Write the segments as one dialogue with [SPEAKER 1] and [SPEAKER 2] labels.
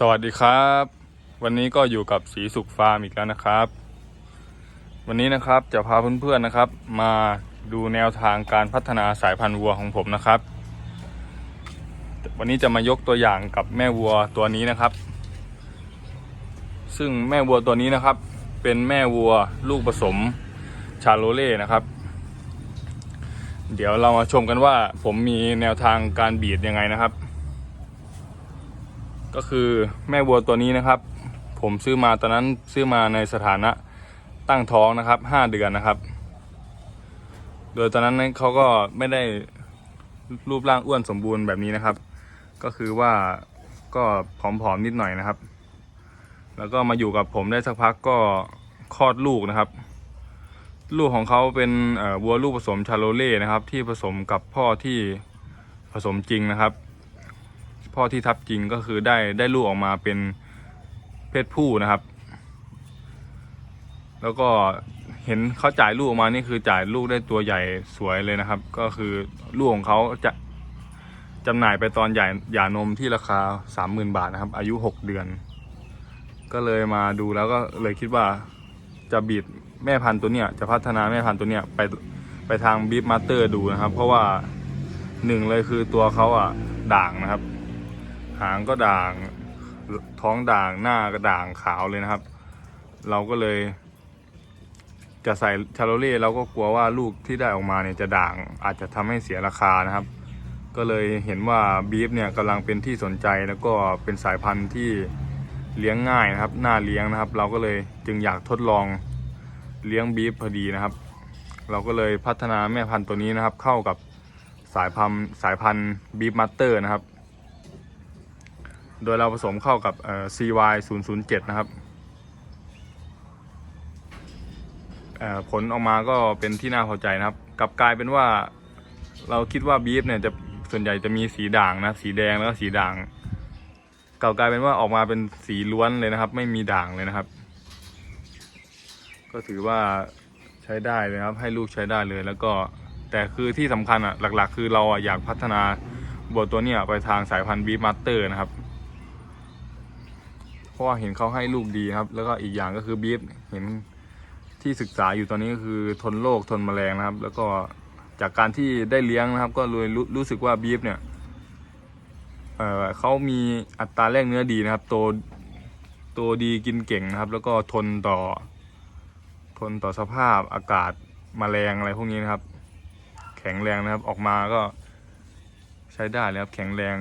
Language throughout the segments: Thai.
[SPEAKER 1] สวัสดีครับ วันนี้ก็อยู่กับสีสุขฟาร์มอีกแล้วนะครับ วันนี้นะครับจะพาเพื่อนๆนะครับ มาดูแนวทางการพัฒนาสายพันธุ์วัวของผมนะครับ วันนี้จะมายกตัวอย่างกับแม่วัวตัวนี้นะครับ ซึ่งแม่วัวตัวนี้นะครับ เป็นแม่วัวลูกผสมชาโลเล่นะครับ เดี๋ยวเรามาชมกันว่าผมมีแนวทางการบีดยังไงนะครับ ก็คือแม่วัวตัวนี้นะครับ ผมซื้อมาตอนนั้นซื้อมาในสถานะตั้งท้องนะครับห้าเดือนนะครับ โดยตอนนั้นเขาก็ไม่ได้รูปร่างอ้วนสมบูรณ์แบบนี้นะครับ ก็คือว่าก็ผอมๆนิดหน่อยนะครับ แล้วก็มาอยู่กับผมได้สักพักก็คลอดลูกนะครับ ลูกของเขาเป็นวัวลูกผสมชาโลเล่นะครับ ที่ผสมกับพ่อที่ผสมจริงนะครับ พ่อที่ทับจริงก็คือได้ได้ลูกออกมาเป็นเพศผู้นะครับ แล้วก็เห็นเขาจ่ายลูกออกมานี่คือจ่ายลูกได้ตัวใหญ่สวยเลยนะครับ ก็คือลูกของเขาจะจำหน่ายไปตอนใหญ่หย่านมที่ราคาสามหมื่นบาทนะครับ อายุหกเดือน ก็เลยมาดูแล้วก็เลยคิดว่าจะบีดแม่พันธุ์ตัวเนี้ยจะพัฒนาแม่พันธุ์ตัวเนี้ยไปไปทางบีฟมาสเตอร์ดูนะครับ เพราะว่าหนึ่งเลยคือตัวเขาอะด่างนะครับ หางก็ด่าง ท้องด่างหน้าก็ด่างขาวเลยนะครับ เราก็เลย จะใส่ชาโลเล่เราก็กลัวว่าลูกที่ได้ออกมาเนี่ยจะด่างอาจจะทำให้เสียราคานะครับ ก็เลยเห็นว่าบีฟเนี่ยกำลังเป็นที่สนใจแล้วก็เป็นสายพันธุ์ที่เลี้ยงง่ายนะครับน่าเลี้ยงนะครับ เราก็เลยจึงอยากทดลองเลี้ยงบีฟพอดีนะครับ เราก็เลยพัฒนาแม่พันธุ์ตัวนี้นะครับ เข้ากับสายพันธุ์สายพันธุ์บีฟมาสเตอร์นะครับ โดยเราผสมเข้ากับ CY 0 0 7 นะครับ ผลออกมาก็เป็นที่น่าพอใจนะครับ กลับกลายเป็นว่าเราคิดว่าบีฟเนี่ยจะส่วนใหญ่จะมีสีด่างนะ สีแดงแล้วก็สีด่างกลับกลายเป็นว่าออกมาเป็นสีล้วนเลยนะครับ ไม่มีด่างเลยนะครับ ก็ถือว่าใช้ได้เลยครับ ให้ลูกใช้ได้เลยแล้วก็แต่คือที่สำคัญอะหลัก ๆ คือเราอะอยากพัฒนาบัวตัวเนี้ยไปทางสายพันธุ์บีฟมาสเตอร์นะครับ เพราะว่าเห็นเขาให้ลูกดีครับ แล้วก็อีกอย่างก็คือบีฟเห็นที่ศึกษาอยู่ตอนนี้ก็คือทนโรคทนแมลงนะครับ แล้วก็จากการที่ได้เลี้ยงนะครับ ก็เลยรู้รู้สึกว่าบีฟเนี่ยเอ่อเขามีอัตราแลกเนื้อดีนะครับ โตโตดีกินเก่งนะครับ แล้วก็ทนต่อ ทนต่อสภาพอากาศมแมลงอะไรพวกนี้นะครับ แข็งแรงนะครับออกมาก็ใช้ได้เลยครับ แข็งแรง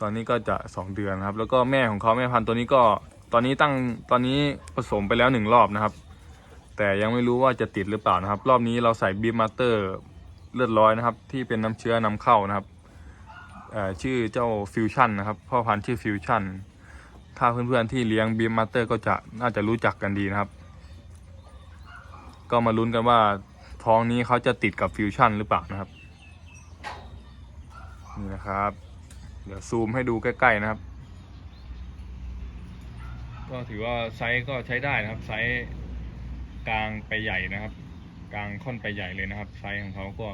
[SPEAKER 1] ตอนนี้ก็จะสองเดือนครับ แล้วก็แม่ของเขาแม่พันธุ์ตัวนี้ก็ตอนนี้ตั้งตอนนี้ผสมไปแล้วหนึ่งรอบนะครับ แต่ยังไม่รู้ว่าจะติดหรือเปล่านะครับ รอบนี้เราใส่บีมมาสเตอร์เลือดร้อยนะครับ ที่เป็นน้ำเชื้อนำเข้านะครับชื่อเจ้าฟิวชั่นนะครับพ่อพันธุ์ชื่อฟิวชั่นถ้าเพื่อนๆที่เลี้ยงบีมมาสเตอร์ก็จะน่าจะรู้จักกันดีนะครับ ก็มาลุ้นกันว่าท้องนี้เขาจะติดกับฟิวชั่นหรือเปล่านะครับ นี่นะครับ เดี๋ยวซูมให้ดูใกล้ๆนะครับ ก็ถือว่าไซส์ก็ใช้ได้นะครับ ไซส์กลางไปใหญ่นะครับ กลางค่อนไปใหญ่เลยนะครับ ไซส์ของเขาก็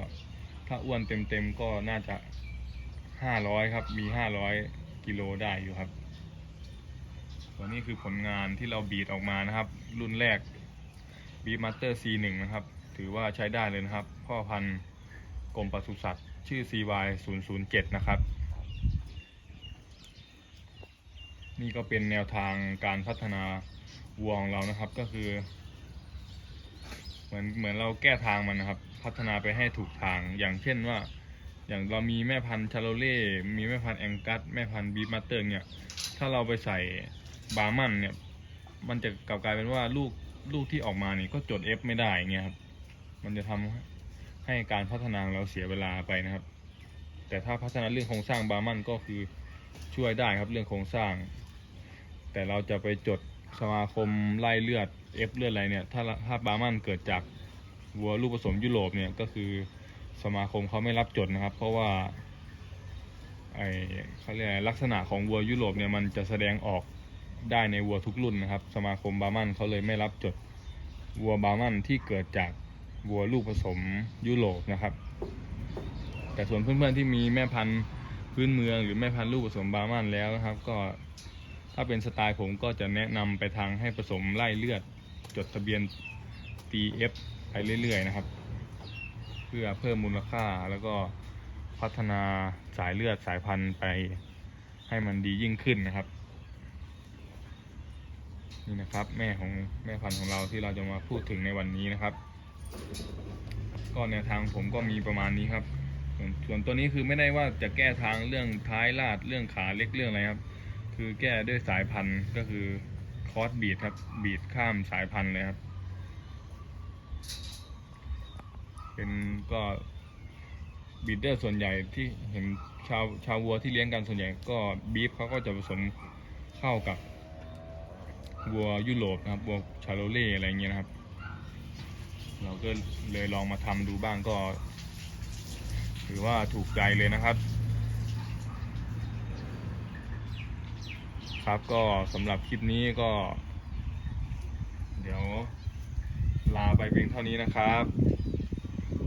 [SPEAKER 1] ถ้าอ้วนเต็มๆก็น่าจะห้าร้อยครับ มีห้าร้อยกิโลได้อยู่ครับตัวนี้คือผลงานที่เราบีดออกมานะครับ รุ่นแรกบีมาสเตอร์ C1 นะครับ ถือว่าใช้ได้เลยนะครับ พ่อพันธุ์กรมปศุสัตว์ ชื่อ CY 007 นะครับ นี่ก็เป็นแนวทางการพัฒนาวัวของเรานะครับก็คือ เหมือนเหมือนเราแก้ทางมันนะครับ พัฒนาไปให้ถูกทางอย่างเช่นว่า อย่างเรามีแม่พันธุ์ชาโลเล่มีแม่พันธุ์แองกัสแม่พันธุ์บีมาสเตอร์เนี่ยถ้าเราไปใส่บาร์มันเนี่ย มันจะกลับกลายเป็นว่าลูกลูกที่ออกมานี่ก็จด F ไม่ได้เงี้ยครับ มันจะทำให้การพัฒนาเราเสียเวลาไปนะครับ แต่ถ้าพัฒนาเรื่องโครงสร้างบาร์มันก็คือช่วยได้ครับเรื่องโครงสร้าง แต่เราจะไปจดสมาคมไล่เลือด F เลือดอะไรเนี่ยถ้าถ้าบามันเกิดจากวัวลูกผสมยุโรปเนี่ยก็คือสมาคมเขาไม่รับจดนะครับ เพราะว่าไอเขาเรียกอะไรลักษณะของวัวยุโรปเนี่ยมันจะแสดงออกได้ในวัวทุกรุ่นนะครับ สมาคมบามันเขาเลยไม่รับจดวัวบามันที่เกิดจากวัวลูกผสมยุโรปนะครับ แต่ส่วนเพื่อนๆที่มีแม่พันธุ์พื้นเมืองหรือแม่พันธุ์ลูกผสมบามันแล้วนะครับ ก็ ถ้าเป็นสไตล์ผมก็จะแนะนำไปทางให้ผสมไล่เลือด จดทะเบียน TF ไปเรื่อยๆนะครับ เพื่อเพิ่มมูลค่าแล้วก็พัฒนาสายเลือดสายพันธุ์ไปให้มันดียิ่งขึ้นนะครับ นี่นะครับแม่ของแม่พันธุ์ของเราที่เราจะมาพูดถึงในวันนี้นะครับ ก็แนวทางผมก็มีประมาณนี้ครับ ส่วนส่วนตัวนี้คือไม่ได้ว่าจะแก้ทางเรื่องท้ายลาดเรื่องขาเล็กเรื่องอะไรครับ คือแก้ด้วยสายพันธุ์ก็คือคอร์สบีดครับบีดข้ามสายพันธุ์เลยครับ เป็นก็บีดเดอร์ส่วนใหญ่ที่เห็นชาวชาววัวที่เลี้ยงกันส่วนใหญ่ก็บีฟเขาก็จะผสมเข้ากับวัวยุโรปนะครับวัวชาโลเล่อะไรเงี้ยนะครับ เราก็เลยลองมาทำดูบ้างก็ ถือว่าถูกใจเลยนะครับ ครับ ก็สำหรับคลิปนี้ก็ เดี๋ยวลาไปเพียงเท่านี้นะครับ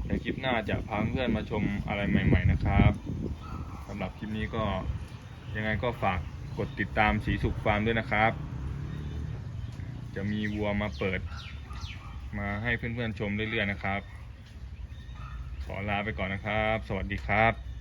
[SPEAKER 1] ในคลิปหน้าจะพาเพื่อนมาชมอะไรใหม่ ๆ นะครับสำหรับคลิปนี้ก็ยังไงก็ฝากกดติดตามสีสุขฟาร์มด้วยนะครับ จะมีวัวมาเปิด มาให้เพื่อนๆชมเรื่อยๆนะครับ ขอลาไปก่อนนะครับ สวัสดีครับ